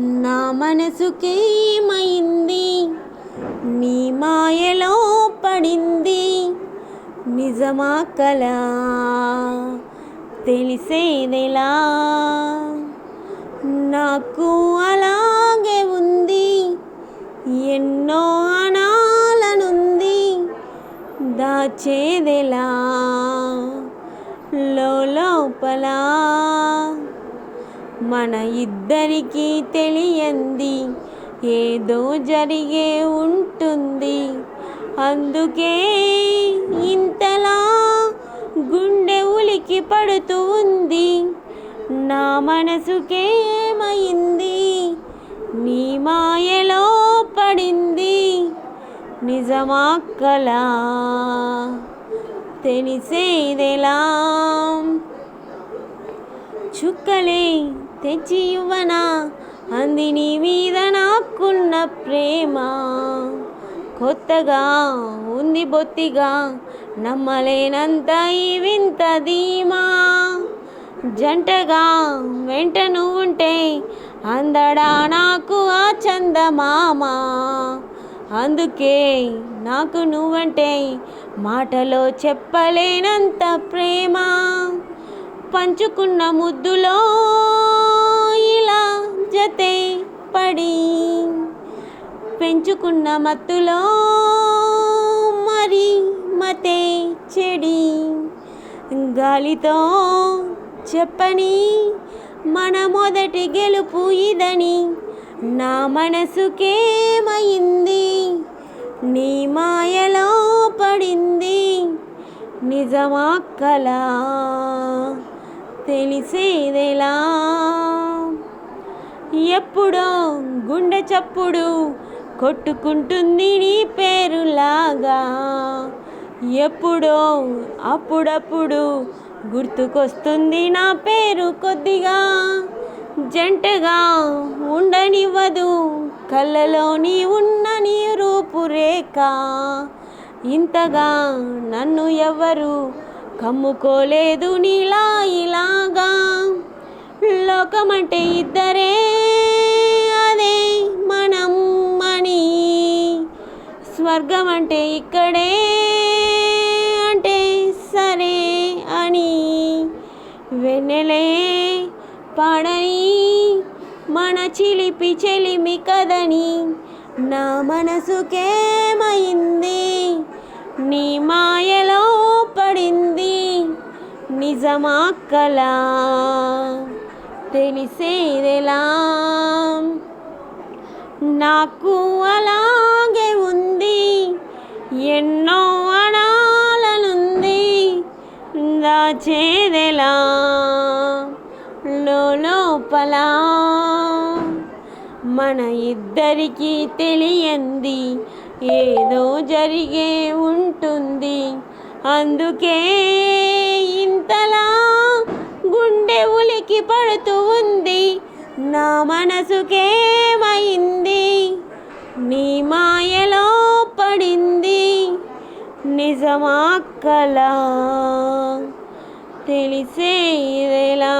నా మనసుకేమైంది నీ మాయలో పడింది నిజమా కలా? తెలిసేదెలా? నాకు అలాగే ఉంది. ఎన్నో అనాలనుంది. దాచేదెలా? లోపలా మన ఇద్దరికీ తెలియంది ఏదో జరిగే ఉంటుంది. అందుకే ఇంతలా గుండె ఉలికి పడుతూ ఉంది. నా మనసుకేమైంది నీ మాయలో పడింది. నిజమా కలా? తెలిసేదెలా? చుక్కలే తెచ్చి ఇవ్వనా అంది నీ మీద నాకున్న ప్రేమ. కొత్తగా ఉంది బొత్తిగా నమ్మలేనంత ఈ వింత ధీమా. జంటగా వెంట నువ్వుంటే అందడా నాకు ఆ చందమామ. అందుకే నాకు నువ్వంటే మాటలో చెప్పలేనంత ప్రేమ. పంచుకున్న ముద్దులో జతే పడి పెంచుకున్న మత్తులో మరి మతే చెడి. గాలితో చెప్పని మన మొదటి గెలుపు ఇదని నా మనసుకేమైంది నీ మాయలో పడింది నిజమా కళ తెలిసేదెలా? ఎప్పుడో గుండె చప్పుడు కొట్టుకుంటుంది నీ పేరులాగా. ఎప్పుడో అప్పుడప్పుడు గుర్తుకొస్తుంది నా పేరు కొద్దిగా. జంటగా ఉండనివ్వదు కళ్ళలోని ఉన్న నీ రూపురేఖ. ఇంతగా నన్ను ఎవరు కమ్ముకోలేదు నీలా ఇలాగా. లోకమంటే ఇద్దరే స్వర్గం అంటే ఇక్కడే అంటే సరే అని. వెన్నెలే పాడని మన చిలిపి చెలిమి కదని నా మనసుకేమైంది నీ మాయలో పడింది నిజమా కలా తెలిసేదెలా? నాకు అలాగే ఎన్నో అనాలనుంది దాచేదెలా లోపల మన ఇద్దరికీ తెలియంది ఏదో జరిగే ఉంటుంది. అందుకే ఇంతలా గుండె ఉలికి పడుతూ ఉంది. నా మనసుకేమైంది? నీ మాయలో నిజమా తెలిసేదెలా